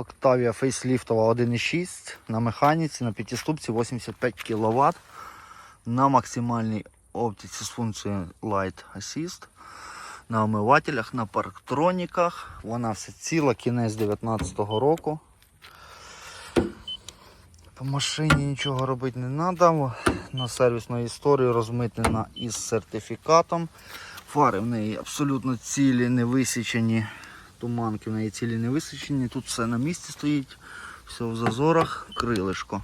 Octavia фейсліфтова 1.6 на механіці на п'ятиступці 85 кВт на максимальній оптиці з функцією Light Assist. На омивателях, на парктроніках. Вона вся ціла, кінець 19-го року. По машині нічого робити не треба. На сервісну історію розмитнена із сертифікатом. Фари в неї абсолютно цілі, не висічені. Туманки в неї цілі не висічені. Тут все на місці стоїть. Все в зазорах, крилишко.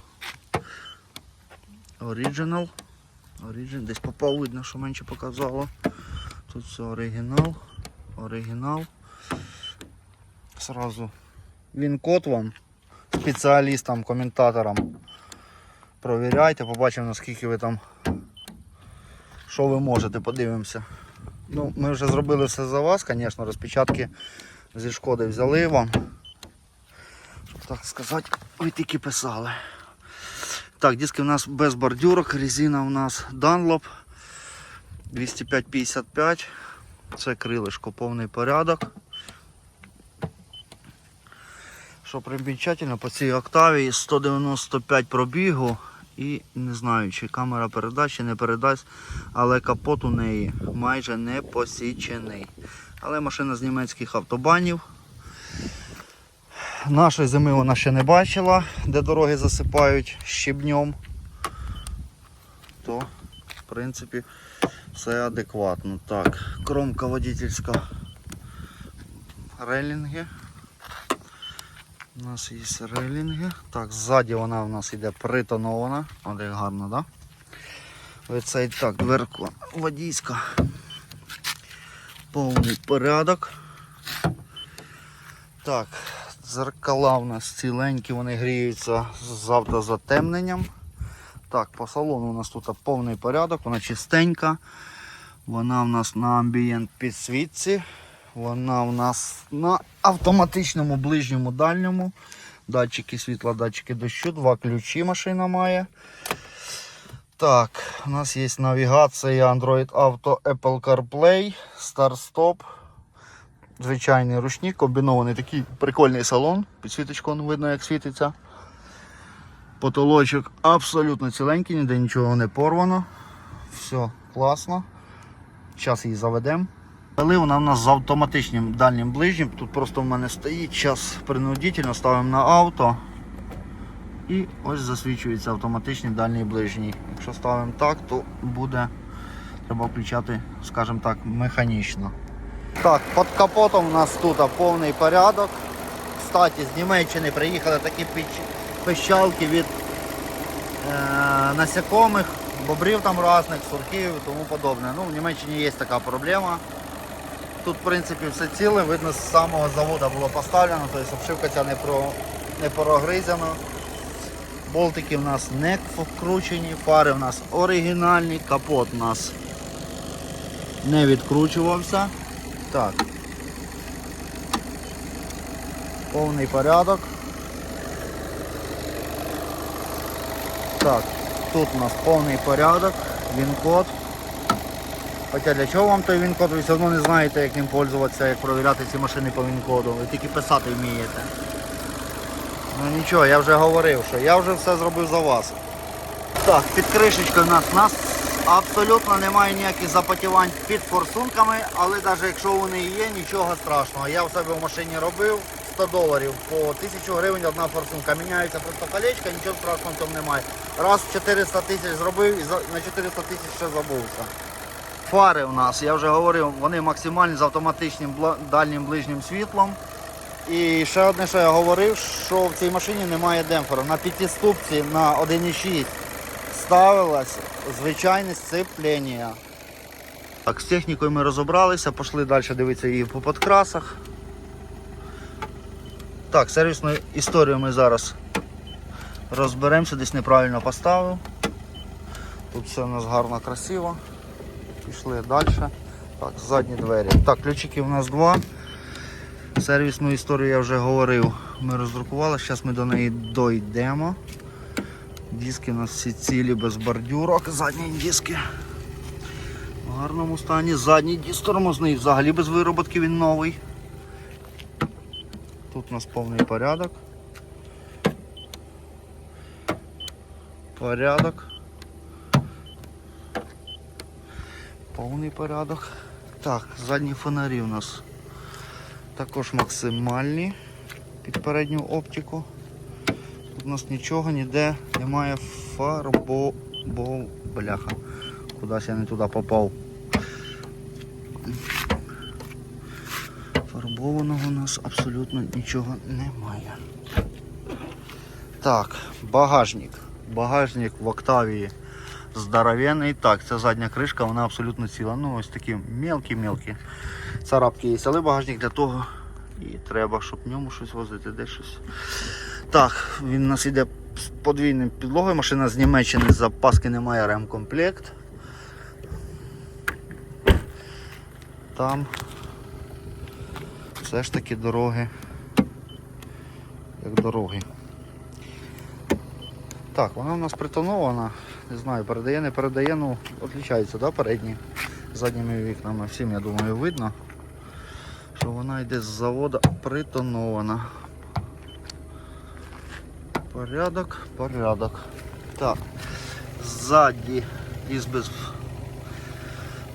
Оригінал. Оригін. Десь попав, видно, що менше показало. Тут все оригінал. Оригінал. Сразу він код вам, спеціалістам, коментаторам. Провіряйте, побачимо наскільки ви там. Що ви можете, подивимося. Ну, ми вже зробили все за вас, звісно, розпечатки зі шкоди взяли вам. Щоб так сказати, ви тільки писали. Так, диски у нас без бордюрок, резина у нас Dunlop 205-55. Це крилишко, повний порядок. Що примічательно, по цій октаві 195 пробігу і не знаю, чи камера передасть, чи не передасть, але капот у неї майже не посічений. Але машина з німецьких автобанів. Нашої зими вона ще не бачила, де дороги засипають щебнем. То, в принципі, все адекватно. Так, кромка водительська рейлінги. У нас є рейлінги. Так, ззаді вона у нас йде притонована. Як гарно, так? Да? Оцей так, дверка водійська. Повний порядок. Так, зеркала у нас ціленькі, вони гріються з автозатемненням. Так, по салону у нас тут повний порядок, вона чистенька. Вона у нас на амбієнт підсвітці. Вона у нас на автоматичному ближньому дальньому. Датчики світла, датчики дощу, два ключі машина має. Так, у нас є навігація Android Auto Apple CarPlay, Start-Stop. Звичайний ручник, комбінований такий прикольний салон. Підсвіточку он видно, як світиться. Потолочок абсолютно ціленький, ніде нічого не порвано. Все класно. Зараз її заведемо. Коли вона в нас з автоматичним дальнім ближнім, тут просто в мене стоїть, час принудительно ставимо на авто. І ось засвічується автоматичний дальній ближній. Якщо ставимо так, то буде треба включати, скажімо так, механічно. Так, під капотом у нас тут повний порядок. Кстати, з Німеччини приїхали такі пищалки від е, насякомих, бобрів там різних, сурків і тому подобне. Ну, в Німеччині є така проблема. Тут, в принципі, все ціле, видно, з самого заводу було поставлено, тобто обшивка ця не, про, не прогризена. Болтики в нас не вкручені, фари в нас оригінальні, капот у нас не відкручувався. Так. Повний порядок. Так, тут у нас повний порядок, він-код. Хоча для чого вам той він-код, ви все одно не знаєте, як ним пользуватися, як провіряти ці машини по він-коду. Ви тільки писати вмієте. Ну нічого, я вже говорив, що я вже все зробив за вас. Так, під кришечкою у нас, у нас абсолютно немає ніяких запотівань під форсунками, але навіть якщо вони є, нічого страшного. Я в себе в машині робив 100 доларів по 1000 гривень одна форсунка. Міняється просто колечко, нічого страшного в цьому немає. Раз 400 тисяч зробив і на 400 тисяч ще забувся. Фари у нас, я вже говорив, вони максимальні з автоматичним дальнім ближнім світлом. І ще одне, що я говорив, що в цій машині немає демпфера. На п'ятиступці на 1,6 ставилось звичайне сцеплення. Так, з технікою ми розібралися, пішли далі дивитися її по подкрасах. Так, сервісну історію ми зараз розберемося, десь неправильно поставив. Тут все у нас гарно красиво. Пішли далі. Так, задні двері. Так, ключики у нас два. Сервісну історію я вже говорив, ми роздрукували, зараз ми до неї дійдемо. Диски у нас всі цілі без бордюрок, задні диски. В гарному стані, задній диск тормозний, взагалі без вироботки він новий. Тут у нас повний порядок. Порядок. Повний порядок. Так, задні фонарі у нас також максимальні під передню оптику. Тут у нас нічого ніде немає фарбо... Бо... Бляха. Кудись я не туди попав. Фарбованого у нас абсолютно нічого немає. Так, багажник. Багажник в Октавії здоровенний. Так, це задня кришка, вона абсолютно ціла. Ну, ось такі мелкі-мелкі царапки є. Але багажник для того і треба, щоб в ньому щось возити, де щось. Так, він у нас йде з подвійним підлогою. Машина з Німеччини з запаски немає ремкомплект. Там все ж таки дороги. Як дороги. Так, вона у нас притонована. Не знаю, передає, не передає, ну, відрізняється, да, передні задніми вікнами. Всім, я думаю, видно, що вона йде з заводу притонована. Порядок, порядок. Так, ззаді із без,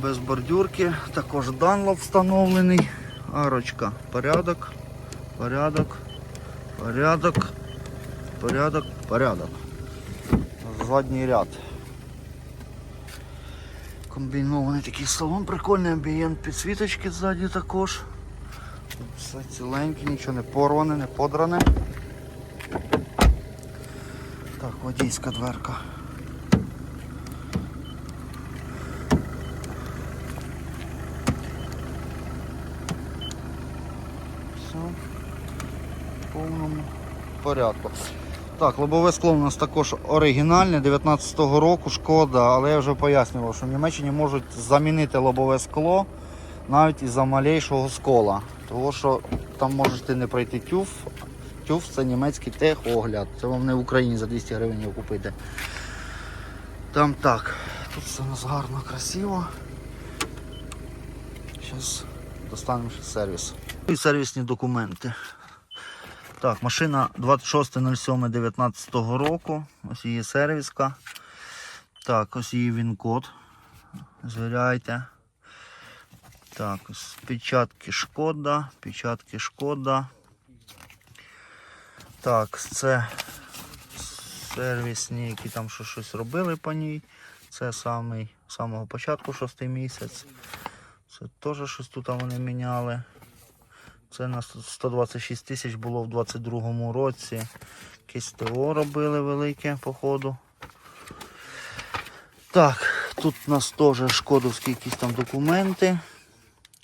без бордюрки, також данлоп встановлений. Арочка, порядок, порядок, порядок, порядок, порядок. Задній ряд. Комбінований такий салон, прикольний амбієнт підсвіточки ззаді також. Все ціленьке, нічого не порване, не подране. Так, водійська дверка. Все в повному порядку. Так, лобове скло у нас також оригінальне 19-го року, шкода, але я вже пояснював, що в Німеччині можуть замінити лобове скло навіть із-за малейшого скола. Тому що там можете не пройти тюф. Тюф це німецький техогляд. Це вам не в Україні за 200 гривень його купити. Там так. Тут все у нас гарно, красиво. Зараз достанемо сервіс. І сервісні документи. Так, машина 26.07.19 року. Ось її сервіска. Так, ось її він-код. Звіряйте. Так, ось печатки шкода, печатки шкода. Так, це сервісні, які там що щось робили по ній. Це самий, самого початку шостий місяць. Це теж щось тут вони міняли. Це на 126 тисяч було в 22-му році. Якесь ТО робили велике, походу. Так, тут у нас теж шкодовські якісь там документи.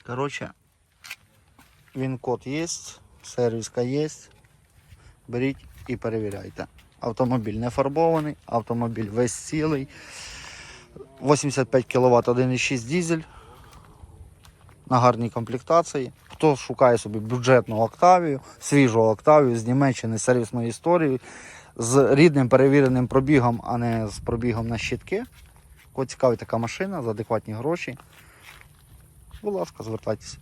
Коротше, він код є, сервіска є. Беріть і перевіряйте. Автомобіль не фарбований, автомобіль весь цілий. 85 кВт 1,6 дизель на гарній комплектації. Хто шукає собі бюджетну Октавію, свіжу Октавію з Німеччини з сервісною історією, з рідним перевіреним пробігом, а не з пробігом на щитки. Кого цікавить така машина за адекватні гроші. Будь ласка, звертайтеся.